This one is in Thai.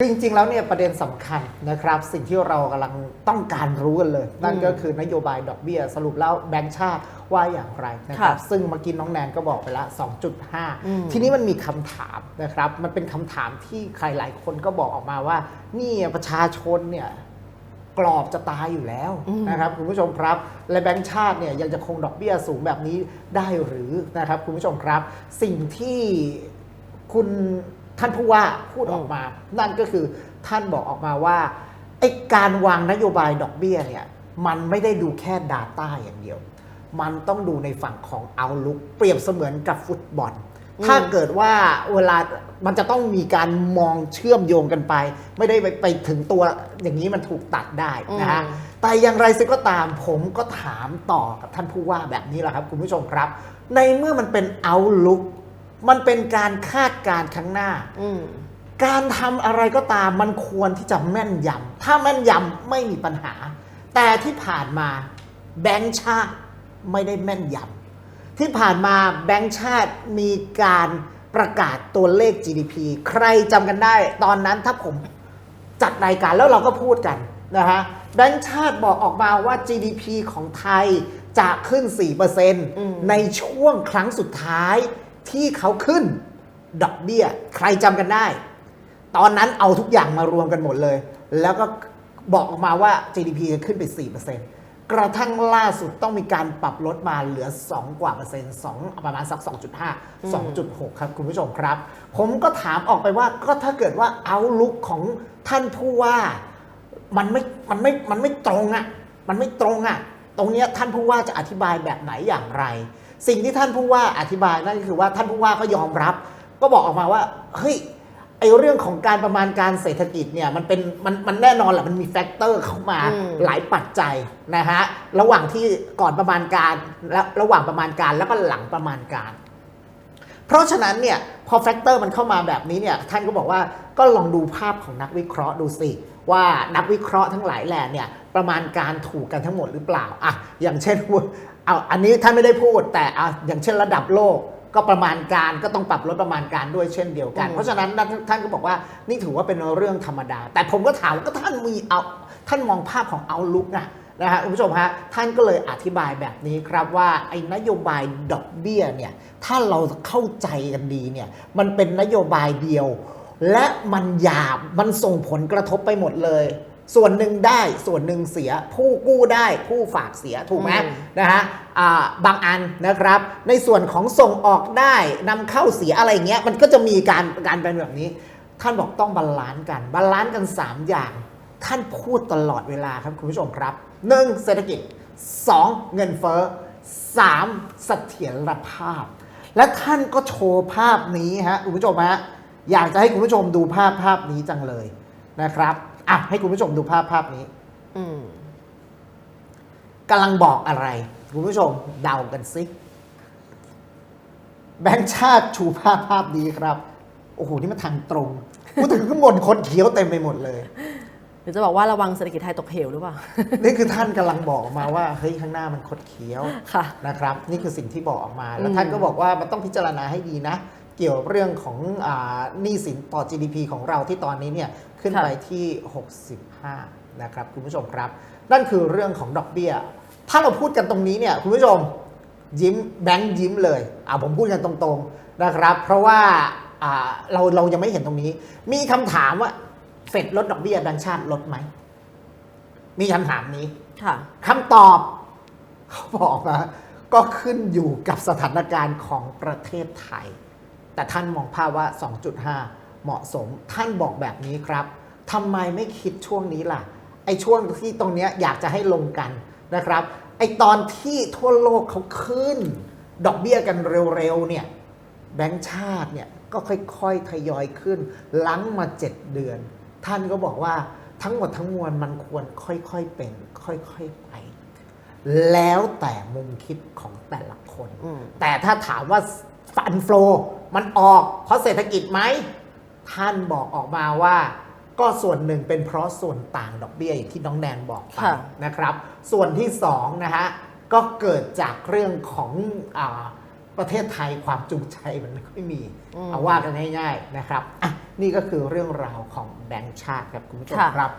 จริงๆ แล้วเนี่ยประเด็นสำคัญนะครับ สิ่งที่เรากำลังต้องการรู้กันเลย นั่นก็คือนโยบายดอกเบี้ย สรุปแล้วแบงก์ชาติว่าอย่างไรนะครับค่ะซึ่งเมื่อกี้น้องแนนก็บอกไปละอืม2.5 ทีนี้มันมีคำถามนะครับ มันเป็นคำถามที่ใครหลายคนก็บอกออกมาว่า นี่ประชาชนเนี่ยกรอบจะตายอยู่แล้วนะครับคุณผู้ชมครับ และแบงก์ชาติเนี่ยยังจะคงดอกเบี้ยสูงแบบนี้ได้หรือนะครับคุณผู้ชมครับ สิ่งที่คุณ ท่านผู้ว่าพูดออกมา นั่นก็คือท่านบอกออกมาว่าไอ้การวางนโยบายดอกเบี้ยเนี่ยมันไม่ได้ดูแค่ Data อย่างเดียว มันต้องดูในฝั่งของเอาลุกเปรียบเสมือนกับฟุตบอล ถ้าเกิดว่าเวลามันจะต้องมีการมองเชื่อมโยงกันไป ไม่ได้ไปไปถึงตัวอย่างนี้มันถูกตัดได้นะฮะอืมแต่อย่างไรสิก็ตามผมก็ถามต่อกับท่านผู้ว่าแบบนี้แหละครับ คุณผู้ชมครับ ในเมื่อมันเป็นเอาลุก มันเป็นการคาดการณ์ข้างหน้า อืม การทำอะไรก็ตามมันควรที่จะแม่นยำถ้าแม่นยำไม่มีปัญหา แต่ที่ผ่านมาแบงก์ชาติไม่ได้แม่นยำที่ผ่านมาแบงก์ชาติมีการประกาศตัวเลข GDP ใครจำกันได้ ตอนนั้นถ้าผมจัดรายการแล้วเราก็พูดกันนะฮะแบงก์ชาติบอกออกมาว่า GDP ของไทยจะขึ้น4%ในช่วงครั้งสุดท้าย ที่เขาขึ้นดอกเบี้ย ใครจำกันได้ ตอนนั้นเอาทุกอย่างมารวมกันหมดเลย แล้วก็บอกออกมาว่า GDP จะขึ้นไป 4%กระทั่งล่าสุดต้องมีการปรับลดมาเหลือ 2 กว่าเปอร์เซ็นต์2ประมาณสัก 2.5 2.6 ครับคุณผู้ชมครับ ผมก็ถามออกไปว่าก็ถ้าเกิดว่าเอาลุกของท่านผู้ว่ามันไม่ มันไม่ มันไม่ตรงอะ่ะ มันไม่ตรงอะ่ะ ตรงเนี้ยท่านผู้ว่าจะอธิบายแบบไหนอย่างไร สิ่งที่ท่านผู้ว่าอธิบายนั่นก็คือว่าท่านผู้ว่าก็ยอมรับ ก็บอกออกมาว่าเฮ้ยไอเรื่องของการประมาณการเศรษฐกิจเนี่ยมันเป็นมันมันแน่นอนแหละมันมีแฟกเตอร์เข้ามาอืมหลายปัจจัยนะฮะระหว่างที่ก่อนประมาณการและระหว่างประมาณการแล้วก็หลังประมาณการ เพราะฉะนั้นเนี่ยพอแฟกเตอร์มันเข้ามาแบบนี้เนี่ยท่านก็บอกว่าก็ลองดูภาพของนักวิเคราะห์ดูสิว่านักวิเคราะห์ทั้งหลายแหล่เนี่ยประมาณการถูกกันทั้งหมดหรือเปล่าอะอย่างเช่น เอาอันนี้ท่านไม่ได้พูดแต่อะอย่างเช่นระดับโลกก็ประมาณการก็ต้องปรับลดประมาณการด้วยเช่นเดียวกันอืมเพราะฉะนั้นท่านท่านก็บอกว่านี่ถือว่าเป็นเรื่องธรรมดา แต่ผมก็ถามว่าก็ท่านมีเอาท่านมองภาพของเอาลุกนะนะฮะคุณผู้ชมฮะท่านก็เลยอธิบายแบบนี้ครับว่าไอ้นโยบายดอกเบี้ยเนี่ยถ้าเราเข้าใจกันดีเนี่ยมันเป็นนโยบายเดียว และมันหยาบมันส่งผลกระทบไปหมดเลย ส่วนหนึ่งได้ส่วนหนึ่งเสีย ผู้กู้ได้ผู้ฝากเสียถูกไหมอืมนะฮะอ่าบางอันนะครับ ในส่วนของส่งออกได้นำเข้าเสียอะไรอย่างเงี้ยมันก็จะมีการการเป็นแบบนี้ ท่านบอกต้องบาลานซ์กันบาลานซ์กัน 3 อย่าง ท่านพูดตลอดเวลาครับคุณผู้ชมครับ 1. เศรษฐกิจ 2. เงินเฟ้อ 3. เสถียรภาพ และท่านก็โชว์ภาพนี้ฮะคุณผู้ชมฮะอยากจะให้คุณผู้ชมดูภาพภาพนี้จังเลยนะครับ อะให้คุณผู้ชมดูภาพภาพนี้อืมกำลังบอกอะไร คุณผู้ชมเดากันสิแบงค์ชาติชูภาพภาพนี้ครับ โอ้โห นี่มันทางตรงพูดถึงข้างบนคนเขียวเต็มไปหมดเลยหรือจะบอกว่าระวังเศรษฐกิจไทยตกเหวหรือเปล่า นี่คือท่านกำลังบอกออกมาว่าเฮ้ยข้างหน้ามันคดเคี้ยวค่ะนะครับ นี่คือสิ่งที่บอกออกมา แล้วอืมท่านก็บอกว่ามันต้องพิจารณาให้ดีนะ เกี่ยวเรื่องของอาหนี้สินต่อ GDP ของเราที่ตอนนี้เนี่ยขึ้นไปที่ 65 นะครับคุณผู้ชมครับ นั่นคือเรื่องของดอกเบี้ย ถ้าเราพูดกันตรงนี้เนี่ยคุณผู้ชมยิ้มแบงค์ยิ้มเลยอ่าผมพูดกันตรงๆนะครับ เพราะว่าอ่าเราเรายังไม่เห็นตรงนี้ มีคำถามว่าเฟดลดดอกเบี้ยแบงค์ชาติลดไหม มีคำถามนี้ค่ะคำตอบเขาบอกนะก็ขึ้นอยู่กับสถานการณ์ของประเทศไทย แต่ท่านมองภาพว่า 2.5 เหมาะสม ท่านบอกแบบนี้ครับทำไมไม่คิดช่วงนี้ล่ะ ไอ้ช่วงที่ตรงเนี้ยอยากจะให้ลงกันนะครับ ไอ้ตอนที่ทั่วโลกเขาขึ้น ดอกเบี้ยกันเร็วๆเนี่ย แบงก์ชาติเนี่ยก็ค่อยๆ ทยอยขึ้น ลังมา 7 เดือน ท่านก็บอกว่าทั้งหมดทั้งมวลมันควรค่อยๆเป็น ค่อยๆไป แล้วแต่มุมคิดของแต่ละคนอืมแต่ถ้าถามว่า ฟันโฟลมันออกเพราะเศรษฐกิจไหม ท่านบอกออกมาว่า ก็ส่วนหนึ่งเป็นเพราะส่วนต่างดอกเบี้ยอย่างที่น้องแนนบอกไปค่ะนะครับ ส่วนที่สองนะฮะก็เกิดจากเรื่องของอาประเทศไทยความจูงใจมันไม่ค่อยมีอืมเอาว่ากันง่ายๆนะครับอะนี่ก็คือเรื่องราวของแบงก์ชาติครับคุณผู้ชมค่ะครับ